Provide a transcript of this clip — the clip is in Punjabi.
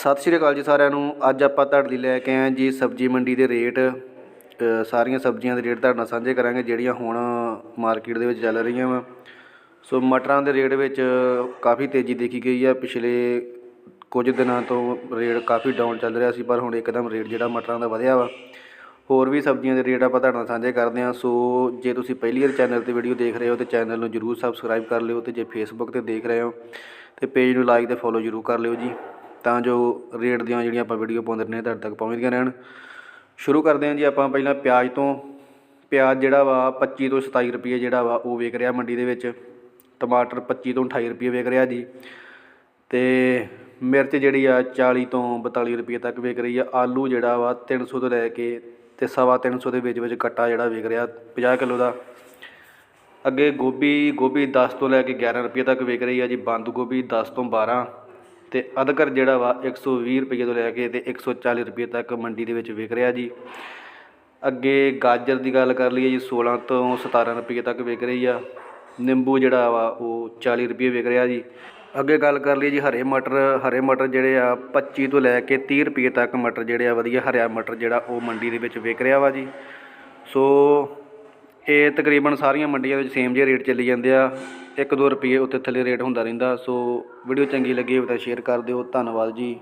ਸਤਿ ਸ਼੍ਰੀ ਅਕਾਲ ਜੀ ਸਾਰਿਆਂ ਨੂੰ। ਅੱਜ ਆਪਾਂ ਤੁਹਾਡੇ ਲਈ ਲੈ ਕੇ ਆਏ ਜੀ ਸਬਜ਼ੀ ਮੰਡੀ ਦੇ ਰੇਟ। ਸਾਰੀਆਂ ਸਬਜ਼ੀਆਂ ਦੇ ਰੇਟ ਤੁਹਾਡੇ ਨਾਲ ਸਾਂਝੇ ਕਰਾਂਗੇ, ਜਿਹੜੀਆਂ ਹੁਣ ਮਾਰਕੀਟ ਦੇ ਵਿੱਚ ਚੱਲ ਰਹੀਆਂ ਵਾ। ਸੋ ਮਟਰਾਂ ਦੇ ਰੇਟ ਵਿੱਚ ਕਾਫੀ ਤੇਜ਼ੀ ਦੇਖੀ ਗਈ ਆ ਪਿਛਲੇ ਕੁਝ ਦਿਨਾਂ ਤੋਂ ਰੇਟ ਕਾਫੀ ਡਾਊਨ ਚੱਲ ਰਿਹਾ ਸੀ, ਪਰ ਹੁਣ ਇੱਕਦਮ ਰੇਟ ਜਿਹੜਾ ਮਟਰਾਂ ਦਾ ਵਧਿਆ ਵਾ। ਹੋਰ ਵੀ ਸਬਜ਼ੀਆਂ ਦੇ ਰੇਟ ਆਪਾਂ ਤੁਹਾਡੇ ਨਾਲ ਸਾਂਝੇ ਕਰਦੇ ਹਾਂ। ਸੋ ਜੇ ਤੁਸੀਂ ਪਹਿਲੀ ਵਾਰ ਚੈਨਲ ਤੇ ਵੀਡੀਓ ਦੇਖ ਰਹੇ ਹੋ, ਤੇ ਚੈਨਲ ਨੂੰ ਜਰੂਰ ਸਬਸਕ੍ਰਾਈਬ ਕਰ ਲਿਓ, ਤੇ ਜੇ ਫੇਸਬੁੱਕ ਤੇ ਦੇਖ ਰਹੇ ਹੋ, ਤੇ ਪੇਜ ਨੂੰ ਲਾਈਕ ਤੇ ਫੋਲੋ ਜਰੂਰ ਕਰ ਲਿਓ ਜੀ। ਤਾਂ ਜੋ ਰੇਟ ਦੀਆਂ ਜਿਹੜੀਆਂ ਆਪਾਂ ਵੀਡੀਓ ਪਾਉਂਦੇ ਰਹਿੰਦੇ ਤੁਹਾਡੇ ਤੱਕ ਪਹੁੰਚਦੀਆਂ ਰਹਿਣ। ਸ਼ੁਰੂ ਕਰਦੇ ਹਾਂ ਜੀ ਆਪਾਂ ਪਹਿਲਾਂ ਪਿਆਜ਼ ਤੋਂ। ਪਿਆਜ਼ ਜਿਹੜਾ ਵਾ 25 ਤੋਂ 27 ਰੁਪਏ ਜਿਹੜਾ ਵਾ ਉਹ ਵਿਕ ਰਿਹਾ ਮੰਡੀ ਦੇ ਵਿੱਚ। ਟਮਾਟਰ 25 ਤੋਂ 28 ਰੁਪਏ ਵਿਕ ਰਿਹਾ ਜੀ। ਤੇ ਮਿਰਚ ਜਿਹੜੀ ਆ 40 ਤੋਂ 42 ਰੁਪਏ ਤੱਕ ਵਿਕ ਰਹੀ ਆ। ਆਲੂ ਜਿਹੜਾ ਵਾ 300 ਤੋਂ ਲੈ ਕੇ ਤੇ ਸਵਾ 300 ਦੇ ਵਿੱਚ ਵਿੱਚ ਕੱਟਾ ਜਿਹੜਾ ਵਿਕ ਰਿਹਾ 50 ਕਿਲੋ ਦਾ। ਅੱਗੇ ਗੋਭੀ ਗੋਭੀ 10 ਤੋਂ ਲੈ ਕੇ 11 ਰੁਪਏ ਤੱਕ ਵਿਕ ਰਹੀ ਆ ਜੀ। ਬੰਦ ਗੋਭੀ 10 ਤੋਂ 12 ਤੇ ਅਦਰਕ ਜਿਹੜਾ ਵਾ 120 ਰੁਪਏ ਤੋਂ ਲੈ ਕੇ ਤੇ 140 ਰੁਪਏ ਤੱਕ ਮੰਡੀ ਦੇ ਵਿੱਚ ਵਿਕ ਰਿਹਾ ਜੀ। ਅੱਗੇ ਗਾਜਰ ਦੀ ਗੱਲ ਕਰ ਲਈਏ ਜੀ 16 ਤੋਂ 17 ਰੁਪਏ ਤੱਕ ਵਿਕ ਰਹੀ ਆ। ਨਿੰਬੂ ਜਿਹੜਾ ਵਾ ਉਹ 40 ਰੁਪਏ ਵਿਕ ਰਿਹਾ ਜੀ। ਅੱਗੇ ਗੱਲ ਕਰ ਲਈਏ ਜੀ, ਹਰੇ ਮਟਰ ਹਰੇ ਮਟਰ ਜਿਹੜੇ ਆ 25 ਤੋਂ ਲੈ ਕੇ 30 ਰੁਪਏ ਤੱਕ ਮਟਰ ਜਿਹੜੇ ਆ ਵਧੀਆ ਹਰਿਆ ਮਟਰ ਜਿਹੜਾ ਉਹ ਮੰਡੀ ਦੇ ਵਿੱਚ ਵਿਕ ਰਿਹਾ ਵਾ ਜੀ। ਸੋ ਇਹ ਤਕਰੀਬਨ ਸਾਰੀਆਂ ਮੰਡੀਆਂ ਵਿੱਚ ਸੇਮ ਜਿਹੇ ਰੇਟ ਚੱਲੀ ਜਾਂਦੇ ਆ। 1-2 ਰੁਪਏ ਉੱਤੇ ਥੱਲੇ ਰੇਟ ਹੁੰਦਾ ਰਹਿੰਦਾ, ਸੋ ਵੀਡੀਓ ਚੰਗੀ ਲੱਗੀ ਹੋਵੇ ਤਾਂ ਸ਼ੇਅਰ ਕਰ ਦਿਓ। ਧੰਨਵਾਦ ਜੀ।